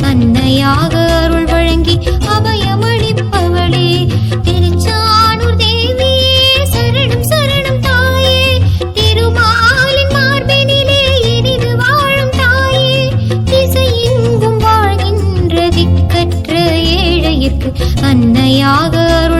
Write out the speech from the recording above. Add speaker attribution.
Speaker 1: அன்னையாக அருள் வழங்கி அபயமளிப்பவளே. திருச்சானூர் தேவியே சரணம் சரணம் தாயே. திருமாலின் மார்பினிலே எரிந்து வாழும் தாயே. திசையெங்கும் வாழ்கின்ற திக்கற்ற ஏழையிற்கு அன்னையாக அருள்